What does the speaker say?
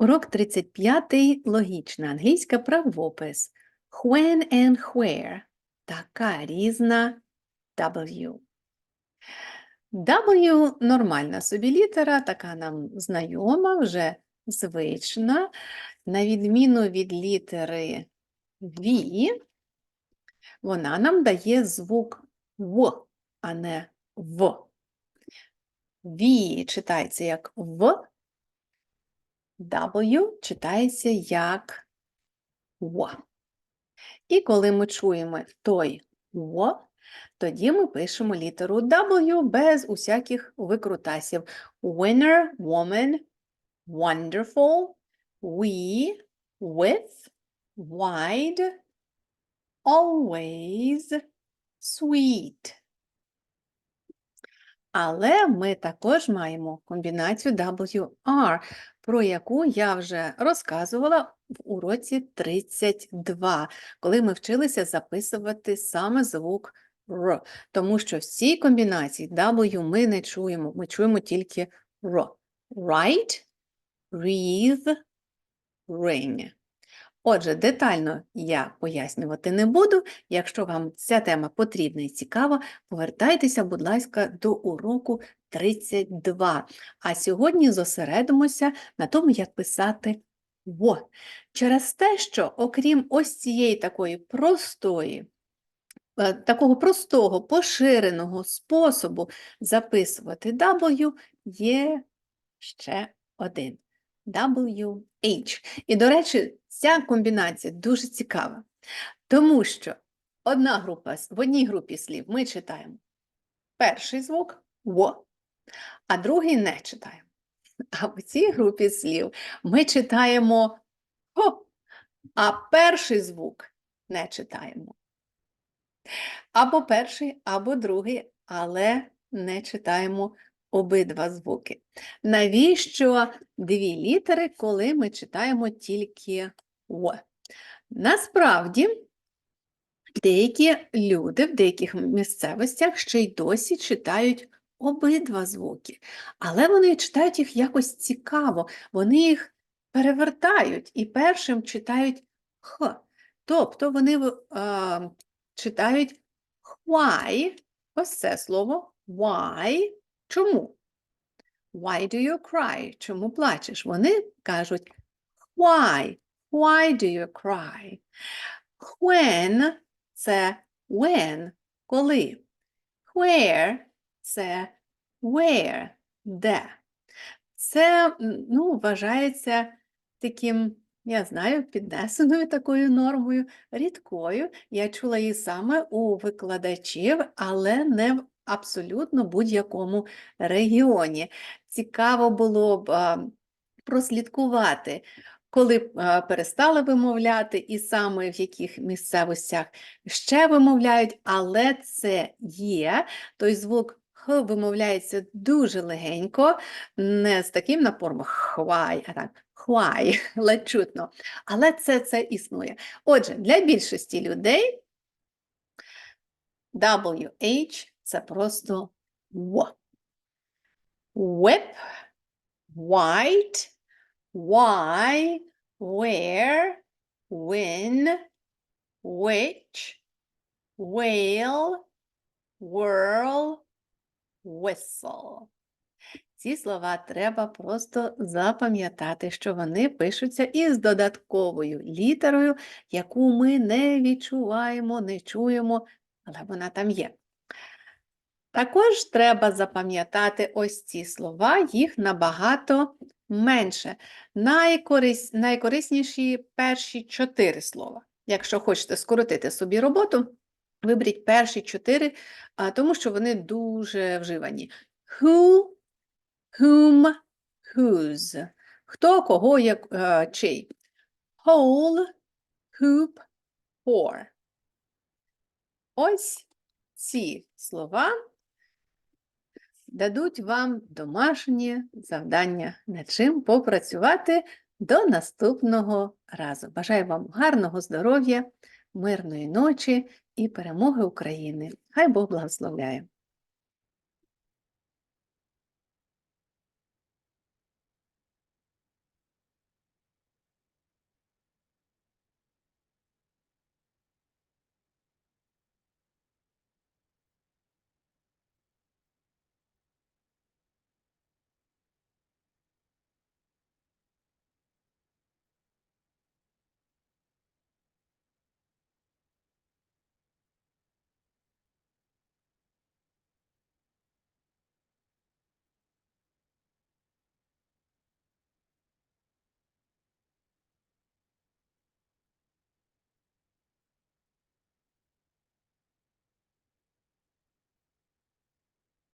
Урок 35. Логічна англійська правопис. When and where. Така різна W. W – нормальна собі літера, така нам знайома, вже звична. На відміну від літери V, вона нам дає звук В, а не В. V читається як В, W читається як В. І коли ми чуємо той В, тоді ми пишемо літеру W без усяких викрутасів. Winner, woman, wonderful, we, with, wide, always, sweet. Але ми також маємо комбінацію WR, про яку я вже розказувала в уроці 32, коли ми вчилися записувати саме звук R. Тому що в цій комбінації W ми не чуємо, ми чуємо тільки R. Write, breathe, ring. Отже, детально я пояснювати не буду. Якщо вам ця тема потрібна і цікава, повертайтеся, будь ласка, до уроку 32. А сьогодні зосередимося на тому, як писати «во». Через те, що, окрім ось цієї такої простої, е, такого простого, поширеного способу записувати W, є ще один. WH. І, до речі, ця комбінація дуже цікава, тому що одна група, в одній групі слів ми читаємо перший звук «во», а другий не читаємо. А в цій групі слів ми читаємо «хо», а перший звук не читаємо. Або перший, або другий, але не читаємо обидва звуки. Навіщо дві літери, коли ми читаємо тільки «о»? Насправді, деякі люди в деяких місцевостях ще й досі читають обидва звуки, але вони читають їх якось цікаво, вони їх перевертають і першим читають «х». Тобто вони а, читають why, ось це слово why. Чому? Why do you cry? Чому плачеш? Вони кажуть why. Why do you cry? When – це when, коли. Where – це where, де. Це, ну, вважається таким, я знаю, піднесеною такою нормою, рідкою. Я чула її саме у викладачів, але не в абсолютно будь-якому регіоні. Цікаво було б прослідкувати, коли перестали вимовляти, і саме в яких місцевостях ще вимовляють, але це є. Той звук Х вимовляється дуже легенько, не з таким напором хвай, а так хвай, ледь чутно. Але це, це існує. Отже, для більшості людей WH це просто В. Whip, white, why, where, when, which, whale, whirl, whistle. Ці слова треба просто запам'ятати, що вони пишуться із додатковою літерою, яку ми не відчуваємо, не чуємо, але вона там є. Також треба запам'ятати ось ці слова, їх набагато менше. Найкорис... Найкорисніші перші чотири слова. Якщо хочете скоротити собі роботу, виберіть перші чотири, тому що вони дуже вживані. Who, whom, whose. Хто, кого, як, е, чий. Whole, hoop, pour. Ось ці слова дадуть вам домашнє завдання, над чим попрацювати до наступного разу. Бажаю вам гарного здоров'я, мирної ночі і перемоги України. Хай Бог благословляє!